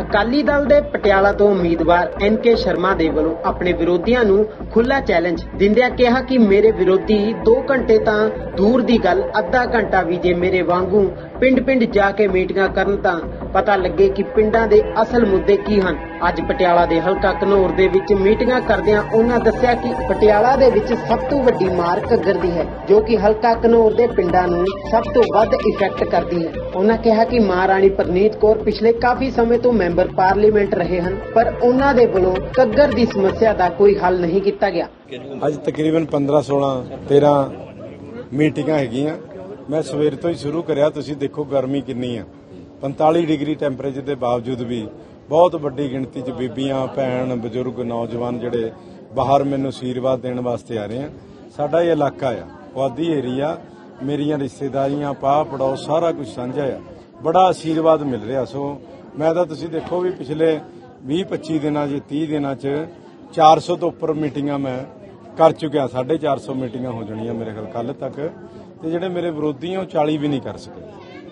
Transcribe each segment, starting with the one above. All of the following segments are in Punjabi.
ਅਕਾਲੀ ਦਲ ਦੇ ਪਟਿਆਲਾ ਤੋਂ ਉਮੀਦਵਾਰ ਐਨ ਕੇ ਸ਼ਰਮਾ ਦੇ ਵੱਲੋਂ ਆਪਣੇ ਵਿਰੋਧੀਆਂ ਨੂੰ ਖੁੱਲਾ ਚੈਲੰਜ ਦਿੰਦਿਆਂ ਕਿਹਾ ਕਿ ਮੇਰੇ ਵਿਰੋਧੀ 2 ਘੰਟੇ ਤਾਂ ਦੂਰ ਦੀ ਗੱਲ, ਅੱਧਾ ਘੰਟਾ ਵੀ ਜੇ ਮੇਰੇ ਵਾਂਗੂ ਪਿੰਡ-ਪਿੰਡ ਜਾ ਕੇ ਮੀਟਿੰਗਾਂ ਕਰਨ ਤਾਂ ਪਤਾ ਲੱਗੇ ਕਿ ਪਿੰਡਾਂ ਦੇ ਅਸਲ ਮੁੱਦੇ ਕੀ ਹਨ। ਅੱਜ ਪਟਿਆਲਾ ਦੇ ਹਲਕਾ ਕਨੌਰ ਦੇ ਵਿੱਚ ਮੀਟਿੰਗਾਂ ਕਰਦਿਆਂ ਉਹਨਾਂ ਦੱਸਿਆ ਕਿ ਪਟਿਆਲਾ ਦੇ ਵਿੱਚ ਸਭ ਤੋਂ ਵੱਡੀ ਮਾਰ ਘੱਗਰ ਦੀ ਹੈ, ਜੋ ਕਿ ਹਲਕਾ ਕਨੌਰ ਦੇ ਪਿੰਡਾਂ ਨੂੰ ਸਭ ਤੋਂ ਵੱਧ ਇਫੈਕਟ ਕਰਦੀ ਹੈ। ਉਹਨਾਂ ਕਿਹਾ ਕਿ ਮਹਾਰਾਣੀ ਪ੍ਰਨੀਤ ਕੌਰ ਪਿਛਲੇ ਕਾਫੀ ਸਮੇਂ ਤੋਂ ਮੈਂਬਰ ਪਾਰਲੀਮੈਂਟ ਰਹੇ ਹਨ, ਪਰ ਉਹਨਾਂ ਦੇ ਵੱਲੋਂ ਘੱਗਰ ਦੀ ਸਮੱਸਿਆ ਦਾ ਕੋਈ ਹੱਲ ਨਹੀਂ ਕੀਤਾ ਗਿਆ। ਅੱਜ ਤਕਰੀਬਨ 15 16 13 ਮੀਟਿੰਗਾਂ ਹੈਗੀਆਂ। ਮੈਂ ਸਵੇਰ ਤੋਂ ਹੀ ਸ਼ੁਰੂ ਕਰਿਆ, ਤੁਸੀਂ ਦੇਖੋ ਗਰਮੀ ਕਿੰਨੀ ਆ। 45 ਡਿਗਰੀ ਟੈਂਪਰੇਚਰ ਦੇ ਬਾਵਜੂਦ ਵੀ ਬਹੁਤ ਵੱਡੀ ਗਿਣਤੀ 'ਚ ਬੀਬੀਆਂ, ਭੈਣ, ਬਜ਼ੁਰਗ, ਨੌਜਵਾਨ ਜਿਹੜੇ ਬਾਹਰ ਮੈਨੂੰ ਆਸ਼ੀਰਵਾਦ ਦੇਣ ਵਾਸਤੇ ਆ ਰਹੇ ਆ। ਸਾਡਾ ਇਹ ਇਲਾਕਾ ਆ, ਪੁਆਧੀ ਏਰੀਆ, ਮੇਰੀਆਂ ਰਿਸ਼ਤੇਦਾਰੀਆਂ ਪਾ ਪੜਾਓ ਸਾਰਾ ਕੁਝ ਸਾਂਝਾ ਆ। ਬੜਾ ਆਸ਼ੀਰਵਾਦ ਮਿਲ ਰਿਹਾ। ਸੋ ਮੈਂ ਤਾਂ ਤੁਸੀਂ ਦੇਖੋ ਵੀ ਪਿਛਲੇ 20 25 ਦਿਨਾਂ 'ਚ 30 ਦਿਨਾਂ 'ਚ 400 ਤੋਂ ਉੱਪਰ ਮੀਟਿੰਗਾਂ ਮੈਂ ਕਰ ਚੁੱਕਿਆ। 450 ਮੀਟਿੰਗਾਂ ਹੋ ਜਾਣੀਆਂ ਮੇਰੇ ਖਿਆਲ ਕੱਲ ਤੱਕ। ਤੇ ਜਿਹੜੇ ਮੇਰੇ ਵਿਰੋਧੀ ਉਹ 40 ਵੀ ਨਹੀਂ ਕਰ ਸਕੇ।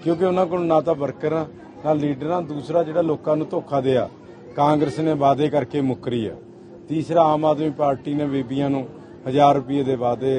ਕਿਉਂਕਿ ਉਹਨਾਂ ਕੋਲ ਨਾ ਤਾਂ ਵਰਕਰ ਆ ਨਾ ਲੀਡਰ ਆ ਦੂਸਰਾ ਜਿਹੜਾ ਲੋਕਾਂ ਨੂੰ ਧੋਖਾ ਦਿਆ ਕਾਂਗਰਸ ਨੇ ਵਾਅਦੇ ਕਰਕੇ ਮੁੱਕਰੀ ਆ। ਤੀਸਰਾ ਆਮ ਆਦਮੀ ਪਾਰਟੀ ਨੇ ਬੀਬੀਆਂ ਨੂੰ 1000 ਰੁਪਏ ਦੇ ਵਾਅਦੇ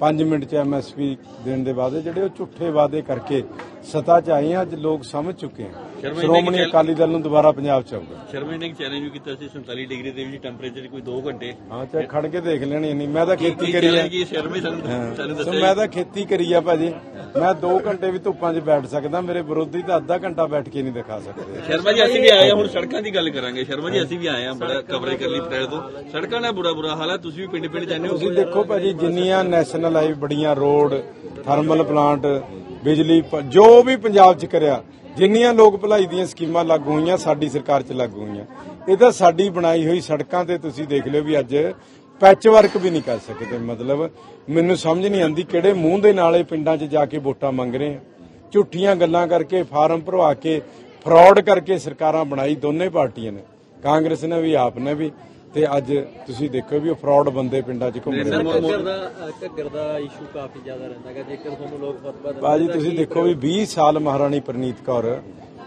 5 ਮਿੰਟ ਚ ਐਮਐਸਪੀ ਦੇਣ ਦੇ ਵਾਅਦੇ ਜਿਹੜੇ ਉਹ ਝੂਠੇ ਵਾਅਦੇ ਕਰਕੇ ਸਤਾ ਚ ਆਏ ਆ ਅੱਜ ਲੋਕ ਸਮਝ ਚੁੱਕੇ ਆ। ਸ਼੍ਰੋਮਣੀ ਅਕਾਲੀ ਦਲ ਨੂੰ ਦੁਬਾਰਾ ਪੰਜਾਬ ਚ ਆਊਗਾ। ਸ਼ਰਮਾ ਨੇ ਚੈਲੰਜ ਵੀ ਕੀਤਾ ਸੀ 47 ਡਿਗਰੀ ਦੇ ਵਿੱਚ ਟੈਂਪਰੇਚਰ ਕੋਈ 2 ਘੰਟੇ। ਹਾਂ ਚਾਹੇ ਖੜ ਕੇ ਦੇਖ ਲੈਣੀ ਨਹੀਂ ਮੈਂ ਤਾਂ ਖੇਤੀ ਕਰੀ ਆ। ਸ਼ਰਮਾ ਸਾਨੂੰ ਮੈਂ ਤਾਂ ਖੇਤੀ ਕਰੀ ਆ ਭਾਜੀ। ਮੈਂ 2 ਘੰਟੇ ਵੀ ਧੁੱਪਾਂ 'ਚ ਬੈਠ ਸਕਦਾ ਮੇਰੇ ਵਿਰੋਧੀ ਤਾਂ ਅੱਧਾ ਘੰਟਾ ਬੈਠ ਕੇ ਨਹੀਂ ਦਿਖਾ ਸਕਦੇ। ਸ਼ਰਮਾ ਜੀ ਅਸੀਂ ਵੀ ਆਏ ਹਾਂ ਹੁਣ ਸੜਕਾਂ ਦੀ ਗੱਲ ਕਰਾਂਗੇ। ਸ਼ਰਮਾ ਜੀ ਅਸੀਂ ਵੀ ਆਏ ਹਾਂ ਬੜਾ ਕਵਰੇਜ ਕਰ ਲਈ ਪਟਿਆਲੇ ਤੋਂ। ਸੜਕਾਂ ਦਾ ਬੁਰਾ ਬੁਰਾ ਹਾਲ ਹੈ ਤੁਸੀਂ ਵੀ ਪਿੰਡ ਪਿੰਡ ਜਾਂਦੇ ਹੋ। ਤੁਸੀਂ ਦੇਖੋ ਭਾਜੀ ਜਿੰਨੀਆਂ ਨੈਸ਼ਨਲ ਹਾਈਵੇ ਬੜੀਆਂ ਰੋਡ ਥਰਮਲ ਪਲਾਂਟ ਬਿਜਲੀ ਜੋ ਵੀ ਪੰਜਾਬ 'ਚ ਕਰਿਆ ਜਿੰਨੀਆਂ ਲੋਕ ਭਲਾਈ ਦੀਆਂ ਸਕੀਮਾਂ ਲਾਗੂ ਹੋਈਆਂ ਸਾਡੀ ਸਰਕਾਰ 'ਚ ਲਾਗੂ ਹੋਈਆਂ। ਇਹ ਤਾਂ ਸਾਡੀ ਬਣਾਈ ਹੋਈ ਸੜਕਾਂ ਤੇ ਤੁਸੀਂ ਦੇਖ ਲਿਓ ਵੀ ਅੱਜ ਪੈਚ ਵਰਕ ਵੀ ਨਹੀਂ ਕਰ ਸਕਦੇ। ਮਤਲਬ ਮੈਨੂੰ ਸਮਝ ਨਹੀਂ ਆਉਂਦੀ ਕਿਹੜੇ ਮੂੰਹ ਦੇ ਨਾਲ ਇਹ ਪਿੰਡਾਂ 'ਚ ਜਾ ਕੇ ਵੋਟਾਂ ਮੰਗ ਰਹੇ ਆ। ਝੂਠੀਆਂ ਗੱਲਾਂ ਕਰਕੇ ਫਾਰਮ ਭਰਵਾ ਕੇ ਫਰਾਡ ਕਰਕੇ ਸਰਕਾਰਾਂ ਬਣਾਈ ਦੋਨੇ ਪਾਰਟੀਆਂ ਨੇ। ਕਾਂਗਰਸ ਨੇ ਵੀ ਆਪ ਨੇ ਵੀ। ਤੇ ਅੱਜ ਤੁਸੀਂ ਦੇਖੋ ਵੀ ਉਹ ਫਰਾਡ ਬੰਦੇ ਪਿੰਡਾਂ 'ਚ ਘੁੰਮ ਰਹੇ ਨੇ। ਘੱਗਰ ਦਾ ਘੱਗਰ ਦਾ ਇਸ਼ੂ ਕਾਫੀ ਜ਼ਿਆਦਾ ਰਹਿੰਦਾ ਹੈ ਜੇਕਰ ਤੁਹਾਨੂੰ ਲੋਕ ਫਤਵਾ ਦਿੰਦੇ ਬਾਜੀ ਤੁਸੀਂ ਦੇਖੋ ਵੀ 20 ਸਾਲ ਮਹਾਰਾਣੀ ਪ੍ਰਨੀਤ ਕੌਰ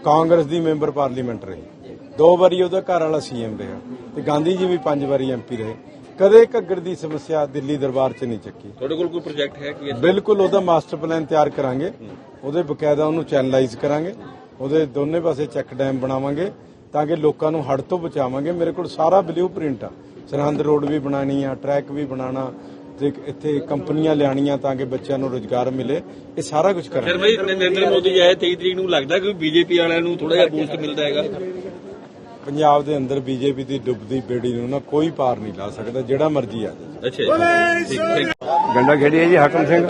ਕਾਂਗਰਸ ਦੀ ਮੈਂਬਰ ਪਾਰਲੀਮੈਂਟ ਰਹੀ। ਦੋ ਵਾਰੀ ਉਹਦਾ ਘਰ ਵਾਲਾ ਸੀਐਮ ਰਿਹਾ। ਤੇ ਗਾਂਧੀ ਜੀ ਵੀ ਪੰਜ ਵਾਰੀ ਐਮਪੀ ਰਹੇ। ਕਦੇ ਘੱਗਰ ਦੀ ਸਮੱਸਿਆ ਦਿੱਲੀ ਦਰਬਾਰ 'ਚ ਨਹੀਂ ਚੱਕੀ। ਤੁਹਾਡੇ ਕੋਲ ਕੋਈ ਪ੍ਰੋਜੈਕਟ ਹੈ ਕਿ ਬਿਲਕੁਲ ਉਹਦਾ ਮਾਸਟਰ ਪਲਾਨ ਤਿਆਰ ਕਰਾਂਗੇ। ਉਹਦੇ ਬਕਾਇਦਾ ਉਹਨੂੰ ਚੈਨਲਾਈਜ਼ ਕਰਾਂਗੇ। ਉਹਦੇ ਦੋਨੇ ਪਾਸੇ ਚੈੱਕ ਡੈਮ ਬਣਾਵਾਂਗੇ ਤਾਂ ਕਿ ਲੋਕਾਂ ਨੂੰ ਹੜ੍ਹ ਤੋਂ ਬਚਾਵਾਂਗੇ। ਮੇਰੇ ਕੋਲ ਸਾਰਾ ਬਲੂ ਪ੍ਰਿੰਟ ਆ। ਸਰਹੰਦ ਰੋਡ ਵੀ ਬਣਾਣੀ ਆ ਟਰੈਕ ਵੀ ਬਣਾਣਾ ਤੇ ਇੱਥੇ ਕੰਪਨੀਆਂ ਲਿਆਣੀਆਂ ਤਾਂ ਕਿ ਬੱਚਿਆਂ ਨੂੰ ਰੋਜ਼ਗਾਰ ਮਿਲੇ। ਇਹ ਸਾਰਾ ਕੁਝ ਕਰਾਂਗੇ। ਸ਼ਰਮਾ ਜੀ ਨਰਿੰਦਰ ਮੋਦੀ ਆਏ 23 ਤਰੀਕ ਨੂੰ ਲੱਗਦਾ ਕਿ ਬੀਜੇਪੀ ਵਾਲਿਆਂ ਨੂੰ ਥੋੜਾ ਜਿਹਾ ਬੂਸਟ ਮਿਲਦਾ ਹੈਗਾ। ਪੰਜਾਬ ਦੇ ਅੰਦਰ ਬੀਜੇਪੀ ਦੀ ਡੁੱਬਦੀ ਬੇੜੀ ਨੂੰ ਨਾ ਕੋਈ ਪਾਰ ਨਹੀਂ ਲਾ ਸਕਦਾ ਜਿਹੜਾ ਮਰਜ਼ੀ ਆ ਜਾਵੇ। ਅੱਛਾ ਗੰਡਾ ਖੇੜੀ ਹੈ ਜੀ ਹਾਕਮ ਸਿੰਘ।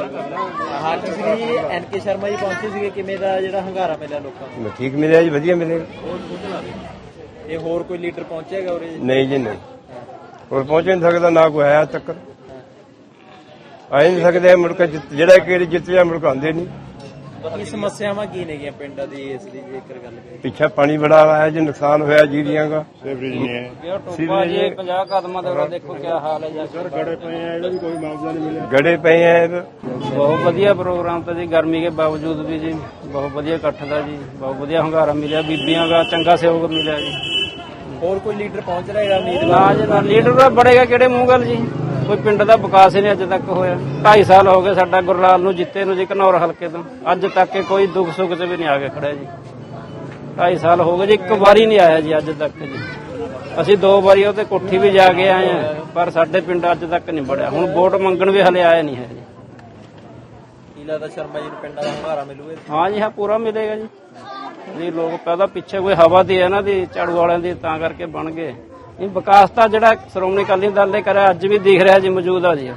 ਹਾਰਟ ਸਿੰਘ ਜੀ ਐਨ ਕੇ ਸ਼ਰਮਾ ਜੀ ਪਹੁੰਚੇ ਸੀਗੇ ਕਿਵੇਂ ਦਾ ਜਿਹੜਾ ਹੰਗਾਰਾ ਮਿਲਿਆ ਲੋਕਾਂ ਨੂੰ? ਠੀਕ ਮਿਲਿਆ ਜੀ ਵਧੀਆ ਮਿਲੇਗਾ ਇਹ ਹੋਰ ਕੋਈ ਲੀਡਰ ਪਹੁੰਚੇਗਾ ਉਰੇ? ਨਹੀਂ ਜੀ ਨਹੀਂ। ਹੋਰ ਪਹੁੰਚ ਨਹੀਂ ਸਕਦਾ ਨਾ ਕੋਈ ਆਇਆ ਤੱਕ ਆਏ ਨਹੀਂ ਸਕਦੇ ਮੁੜ ਕੇ ਜਿਹੜਾ ਕਿ ਜਿੱਤ ਜਾ ਮੁੜ ਕੇ ਆਉਂਦੇ ਨਹੀਂ। ਕੀ ਸਮੱਸਿਆਵਾਂ ਕੀ ਨੇਗੀਆਂ ਪਿੰਡਾਂ ਦੀ ਇਸ ਦੀ ਜੇਕਰ ਗੱਲ ਕਰੀਏ? ਪਿੱਛਾ ਪਾਣੀ ਬੜਾ ਆਇਆ ਜੀ ਨੁਕਸਾਨ ਹੋਇਆ ਜੀਰੀਆਂ ਦਾ। ਟੋਪਾ ਜੀ 50 ਕਦਮਾਂ ਦੇ ਉਰਾ ਦੇਖੋ ਕੀ ਹਾਲ ਹੈ ਜੀ ਗੜੇ ਪਏ ਆ ਇਹ ਤਾਂ। ਬਹੁਤ ਵਧੀਆ ਪ੍ਰੋਗਰਾਮ ਤਾਂ ਜੀ ਗਰਮੀ ਦੇ ਬਾਵਜੂਦ ਵੀ ਜੀ ਬਹੁਤ ਵਧੀਆ ਇਕੱਠ ਦਾ ਜੀ ਬਹੁਤ ਵਧੀਆ ਹੰਗਾਰਾ ਮਿਲਿਆ ਬੀਬੀਆਂ ਦਾ ਚੰਗਾ ਸਹਿਯੋਗ ਮਿਲਿਆ ਜੀ। ਹੋਰ ਕੋਈ ਲੀਡਰ ਪਹੁੰਚ ਰਿਹਾ ਉਮੀਦਵਾਰ ਨਾ ਜੀ ਨਾ ਲੀਡਰ ਦਾ ਬੜੇਗਾ ਕਿਹੜੇ ਮੂੰਹ ਗੱਲ ਜੀ? ਕੋਈ ਪਿੰਡ ਦਾ ਵਿਕਾਸ ਹੀ ਨਹੀਂ ਅੱਜ ਤੱਕ ਹੋਇਆ। 2.5 ਸਾਲ ਹੋ ਗਏ ਸਾਡਾ ਗੁਰਲਾਲ ਨੂੰ ਜਿੱਤੇ ਨੂੰ ਜੀ ਘਨੌਰ ਹਲਕੇ ਤੋਂ। ਅੱਜ ਤੱਕ ਕੋਈ ਦੁੱਖ ਸੁੱਖ 'ਚ ਵੀ ਨਹੀਂ ਆ ਕੇ ਖੜਿਆ ਜੀ। 2.5 ਸਾਲ ਹੋ ਗਏ ਜੀ ਇੱਕ ਵਾਰੀ ਨਹੀਂ ਆਇਆ ਜੀ ਅੱਜ ਤੱਕ ਜੀ। ਅਸੀਂ ਦੋ ਵਾਰੀ ਉਹਤੇ ਕੋਠੀ ਵੀ ਜਾ ਕੇ ਆਏ ਆ ਪਰ ਸਾਡੇ ਪਿੰਡ ਅੱਜ ਤੱਕ ਨਹੀਂ ਬੜਿਆ ਹੁਣ ਵੋਟ ਮੰਗਣ ਵੀ ਹਲੇ ਆਇਆ ਨਹੀਂ ਹੈ ਜੀ। ਕੀ ਲੱਗਦਾ ਸ਼ਰਮਾ ਜੀ ਨੂੰ ਪਿੰਡਾਂ ਦਾ ਹੰਗਾਰਾ ਮਿਲੂਗਾ ਹਾਂ ਜੀ ਹਾਂ ਪੂਰਾ ਮਿਲੇਗਾ ਜੀ। ਜੀ ਲੋਕ ਪਹਿਲਾਂ ਪਿੱਛੇ ਕੋਈ ਹਵਾ ਦੀ ਹੈ ਨਾ ਦੀ ਝਾੜੂ ਵਾਲਿਆਂ ਦੀ ਤਾਂ ਕਰਕੇ ਬਣ ਗਏ। ਇਹ ਵਿਕਾਸ ਤਾਂ ਜਿਹੜਾ ਸ਼੍ਰੋਮਣੀ ਅਕਾਲੀ ਦਲ ਨੇ ਕਰਿਆ, ਅੱਜ ਵੀ ਦਿਖ ਰਿਹਾ ਜੀ, ਮੌਜੂਦ ਆ ਜੀ।